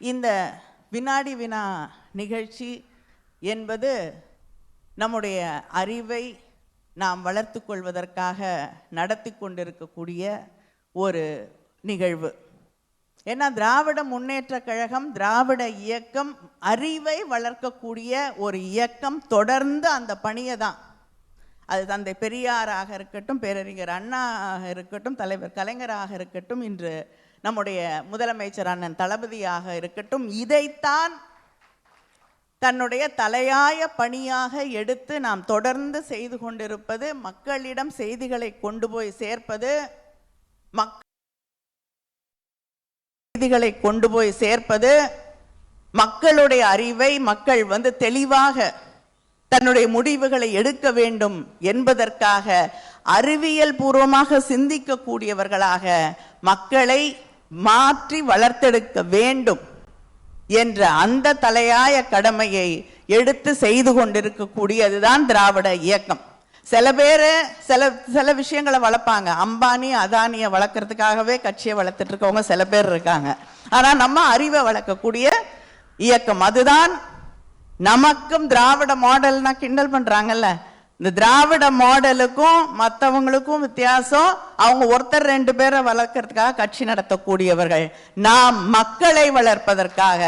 இந்த வினாடி வினா நிகழ்ச்சி என்பது நம்முடைய அறிவை நாம் வளர்த்து கொள்வதற்காக நடத்தி கொண்டிருக்கக்கூடிய ஒரு நிகழ்வு. ஏன்னா திராவிட முன்னேற்ற கழகம் திராவிட இயக்கம் அறிவை வளர்க்கக்கூடிய ஒரு இயக்கம் தொடர்ந்து அந்த பணியை தான். அது தந்தை பெரியாராக இருக்கட்டும் பேரறிஞர் அண்ணாக இருக்கட்டும் தலைவர் கலைஞராக இருக்கட்டும் இன்று நம்முடைய முதலமைச்சர் அண்ணன் தளபதியாக இருக்கட்டும் இதைத்தான் தன்னுடைய தலையாய பணியாக எடுத்து நாம் தொடர்ந்து செய்து கொண்டிருப்பது மக்களிடம் செய்திகளை கொண்டு போய் சேர்ப்பது மக் செய்திகளை கொண்டு போய் சேர்ப்பது மக்களுடைய அறிவை மக்கள் வந்து தெளிவாக தன்னுடைய முடிவுகளை எடுக்க வேண்டும் என்பதற்காக அறிவியல் பூர்வமாக சிந்திக்கக்கூடியவர்களாக மக்களை மாற்றி வளர்த்தெடுக்க வேண்டும் என்ற அந்த தலையாய கடமையை எடுத்து செய்து கொண்டிருக்கக்கூடியதுதான் திராவிட இயக்கம். சில பேர் சில சில விஷயங்களை வளர்ப்பாங்க. அம்பானி அதானியை வளர்க்கறதுக்காகவே கட்சியை வளர்த்துட்டு இருக்கவங்க சில பேர் இருக்காங்க. ஆனால் நம்ம அறிவை வளர்க்கக்கூடிய இயக்கம். அதுதான் நமக்கும் திராவிட மாடல்னா கிண்டல் பண்ணுறாங்கல்ல இந்த திராவிட மாடலுக்கும் மற்றவங்களுக்கும் வித்தியாசம் அவங்க ஒருத்தர் ரெண்டு பேரை வளர்க்கறதுக்காக கட்சி நடத்தக்கூடியவர்கள். நாம் மக்களை வளர்ப்பதற்காக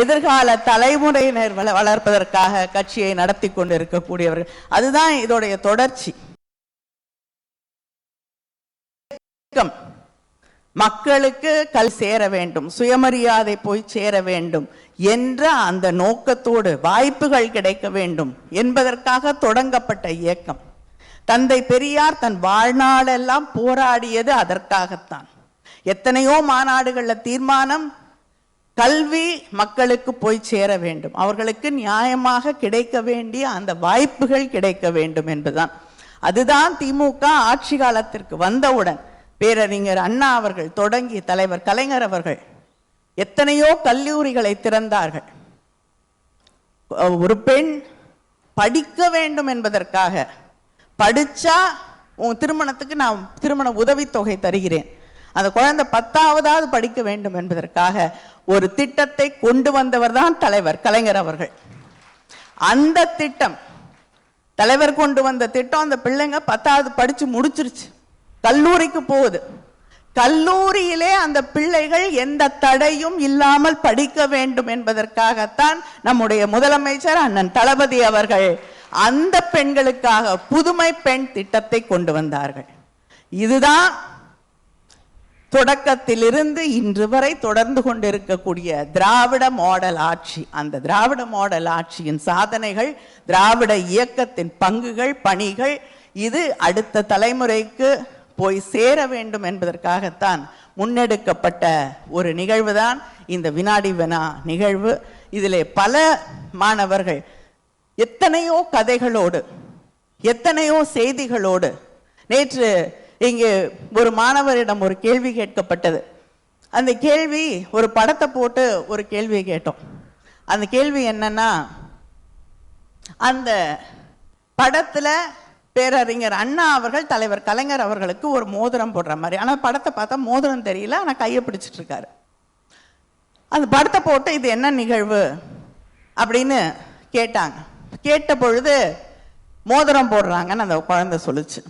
எதிர்கால தலைமுறையினர் வளர்ப்பதற்காக கட்சியை நடத்தி கொண்டு இருக்கக்கூடியவர்கள் அதுதான் இதோடைய தொடர்ச்சி. மக்களுக்கு கல் சேர வேண்டும் சுயமரியாதை போய் சேர வேண்டும் என்ற அந்த நோக்கத்தோடு வாய்ப்புகள் கிடைக்க வேண்டும் என்பதற்காக தொடங்கப்பட்ட இயக்கம். தந்தை பெரியார் தன் வாழ்நாளெல்லாம் போராடியது அதற்காகத்தான். எத்தனையோ மாநாடுகளில் தீர்மானம் கல்வி மக்களுக்கு போய் சேர வேண்டும். அவர்களுக்கு நியாயமாக கிடைக்க வேண்டிய அந்த வாய்ப்புகள் கிடைக்க வேண்டும் என்பதுதான். அதுதான் திமுக ஆட்சி காலத்திற்கு வந்தவுடன் பேரறிஞர் அண்ணா அவர்கள் தொடங்கி தலைவர் கலைஞர் அவர்கள் எத்தனையோ கல்லூரிகளை திறந்தார்கள். ஒரு பெண் படிக்க வேண்டும் என்பதற்காக படிச்சா உன் திருமணத்துக்கு நான் திருமண உதவித்தொகை தருகிறேன். அந்த குழந்தை பத்தாவதாவது படிக்க வேண்டும் என்பதற்காக ஒரு திட்டத்தை கொண்டு வந்தவர் தான் தலைவர் கலைஞர் அவர்கள். அந்த திட்டம் தலைவர் கொண்டு வந்த திட்டம் அந்த பிள்ளைங்க பத்தாவது படிச்சு முடிச்சிருச்சு. கல்லூரிக்கு போகுது. கல்லூரியிலே அந்த பிள்ளைகள் எந்த தடையும் இல்லாமல் படிக்க வேண்டும் என்பதற்காகத்தான் நம்முடைய முதலமைச்சர் அண்ணன் தளபதி அவர்கள் அந்த பெண்களுக்காக புதுமை பெண் திட்டத்தை கொண்டு வந்தார்கள். இதுதான் தொடக்கத்திலிருந்து இன்று வரை தொடர்ந்து கொண்டிருக்கக்கூடிய திராவிட மாடல் ஆட்சி. அந்த திராவிட மாடல் ஆட்சியின் சாதனைகள் திராவிட இயக்கத்தின் பங்குகள் பணிகள் இது அடுத்த தலைமுறைக்கு போய் சேர வேண்டும் என்பதற்காகத்தான் முன்னெடுக்கப்பட்ட ஒரு நிகழ்வுதான் இந்த வினாடி வினா நிகழ்வு. இதிலே பல மாணவர்கள் எத்தனையோ கதைகளோடு எத்தனையோ செய்திகளோடு நேற்று இங்கு ஒரு மாணவரிடம் ஒரு கேள்வி கேட்கப்பட்டது. அந்த கேள்வி ஒரு படத்தை போட்டு ஒரு கேள்வியை கேட்டோம். அந்த கேள்வி என்னன்னா அந்த படத்துல பேரறிஞர் அண்ணா அவர்கள் தலைவர் கலைஞர் அவர்களுக்கு ஒரு மோதிரம் போடுற மாதிரி. ஆனால் படத்தை பார்த்தா மோதிரம் தெரியல ஆனால் கையை பிடிச்சிட்டு இருக்காரு. அந்த படத்தை போட்டு இது என்ன நிகழ்வு அப்படின்னு கேட்டாங்க. கேட்ட பொழுது மோதிரம் போடுறாங்கன்னு அந்த குழந்தை சொல்லுச்சு.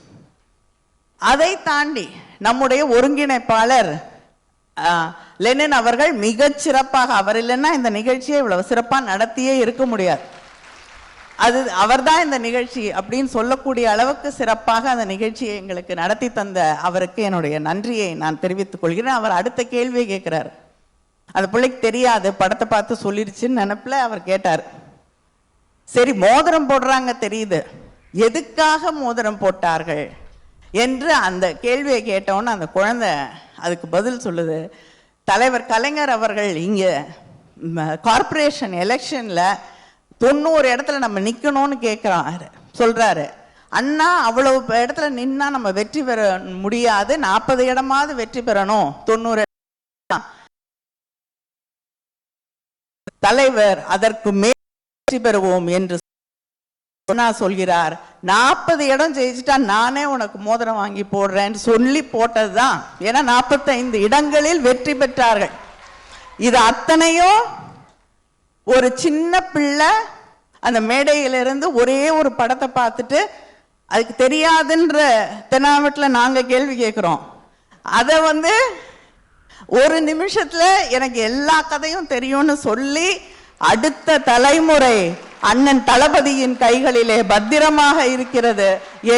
அதை தாண்டி நம்முடைய ஒருங்கிணைப்பாளர் லெனின் அவர்கள் மிகச் சிறப்பாக அவர் இல்லைன்னா இந்த நிகழ்ச்சியை இவ்வளவு சிறப்பாக நடத்தியே இருக்க முடியாது. அது அவர்தான் இந்த நிகழ்ச்சி அப்படின்னு சொல்லக்கூடிய அளவுக்கு சிறப்பாக அந்த நிகழ்ச்சியை எங்களுக்கு நடத்தி தந்த அவருக்கு என்னுடைய நன்றியை நான் தெரிவித்துக் கொள்கிறேன். அவர் அடுத்த கேள்வியை கேட்கிறார். அந்த பிள்ளைக்கு தெரியாது. படத்தை பார்த்து சொல்லிருச்சுன்னு நினப்பில் அவர் கேட்டார். சரி மோதிரம் போடுறாங்க தெரியுது. எதுக்காக மோதிரம் போட்டார்கள் என்று அந்த கேள்வியை கேட்டவுடனே அந்த குழந்தை அதுக்கு பதில் சொல்லுது. தலைவர் கலைஞர் அவர்கள் இங்கே கார்ப்பரேஷன் எலெக்ஷனில் தொண்ணூறு இடத்துல நம்ம நிக்கணும்னு கேட்கிறாரு சொல்றாரு. அண்ணா அவ்வளவு இடத்துல நின்னா நம்ம வெற்றி பெற முடியாது. நாற்பது இடமாவது வெற்றி பெறணும். தொண்ணூறு தலைவர் அதற்கு மேல் வெற்றி பெறுவோம் என்று சொன்னா சொல்கிறார். நாற்பது இடம் ஜெயிச்சுட்டா நானே உனக்கு மோதிரம் வாங்கி போடுறேன்னு சொல்லி போட்டதுதான். ஏன்னா நாற்பத்தைந்து இடங்களில் வெற்றி பெற்றார்கள். இது அத்தனையோ ஒரு சின்ன பிள்ளை அந்த மேடையிலிருந்து ஒரே ஒரு படத்தை பார்த்துட்டு அதுக்கு தெரியாதுன்ற தென்னாவட்டில் நாங்கள் கேள்வி கேட்குறோம் அதை வந்து ஒரு நிமிஷத்தில் எனக்கு எல்லா கதையும் தெரியும்னு சொல்லி அடுத்த தலைமுறை அண்ணன் தளபதியின் கைகளிலே பத்திரமாக இருக்கிறது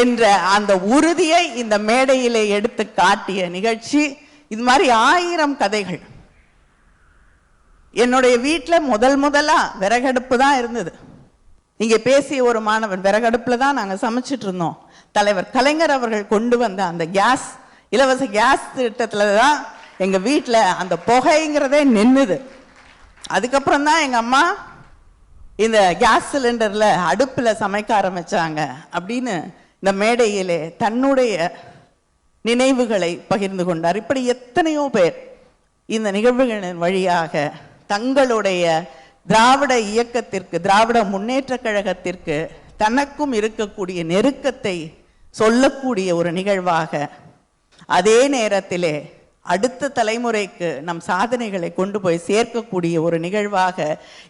என்ற அந்த உறுதியை இந்த மேடையிலே எடுத்து காட்டிய நிகழ்ச்சி. இது மாதிரி ஆயிரம் கதைகள். என்னுடைய வீட்டில் முதல் முதலாக விறகடுப்பு தான் இருந்தது. இங்கே பேசிய ஒரு மாணவன் விறகடுப்பில் தான் நாங்கள் சமைச்சிட்டு இருந்தோம். தலைவர் கலைஞர் அவர்கள் கொண்டு வந்த அந்த கேஸ் இலவச கேஸ் திட்டத்தில் தான் எங்கள் வீட்டில் அந்த புகைங்கிறதே நின்னுது. அதுக்கப்புறம் தான் எங்கள் அம்மா இந்த கேஸ் சிலிண்டரில் அடுப்பில் சமைக்க ஆரம்பிச்சாங்க அப்படின்னு இந்த மேடையிலே தன்னுடைய நினைவுகளை பகிர்ந்து கொண்டார். இப்படி எத்தனையோ பேர் இந்த நிகழ்வுகளின் வழியாக தங்களுடைய திராவிட இயக்கத்திற்கு திராவிட முன்னேற்ற கழகத்திற்கு தனக்கும் இருக்கக்கூடிய நெருக்கத்தை சொல்லக்கூடிய ஒரு நிகழ்வாக அதே நேரத்திலே அடுத்த தலைமுறைக்கு நம் சாதனைகளை கொண்டு போய் சேர்க்கக்கூடிய ஒரு நிகழ்வாக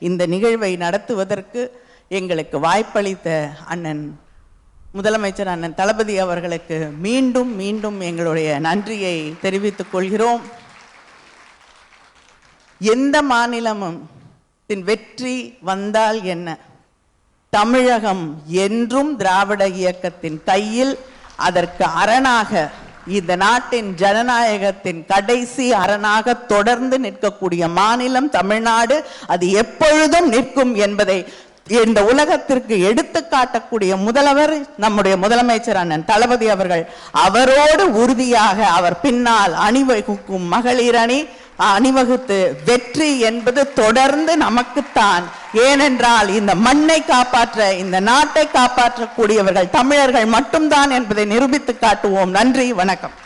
இந்த நிகழ்வை நடத்துவதற்கு எங்களுக்கு வாய்ப்பளித்த அண்ணன் முதலமைச்சர் அண்ணன் தளபதி அவர்களுக்கு மீண்டும் மீண்டும் எங்களுடைய நன்றியை தெரிவித்துக் கொள்கிறோம். எந்த மாநிலமும் தின் வெற்றி வந்தால் என்ன? தமிழகம் என்றும் திராவிட இயக்கத்தின் கையில் அதற்கு அரணாக இந்த நாட்டின் ஜனநாயகத்தின் கடைசி அரணாக தொடர்ந்து நிற்கக்கூடிய மாநிலம் தமிழ்நாடு அது எப்பொழுதும் நிற்கும் என்பதை இந்த உலகத்திற்கு எடுத்து காட்டக்கூடிய முதல்வர் நம்முடைய முதலமைச்சர் அண்ணன் தளபதி அவர்கள் அவரோடு உறுதியாக அவர் பின்னால் அணிவகுக்கும் மகளிர் அணி அணிவகுத்து வெற்றி என்பது தொடர்ந்து நமக்குத்தான். ஏனென்றால் இந்த மண்ணை காப்பாற்ற இந்த நாட்டை காப்பாற்றக்கூடியவர்கள் தமிழர்கள் மட்டும்தான் என்பதை நிரூபித்து காட்டுவோம். நன்றி வணக்கம்.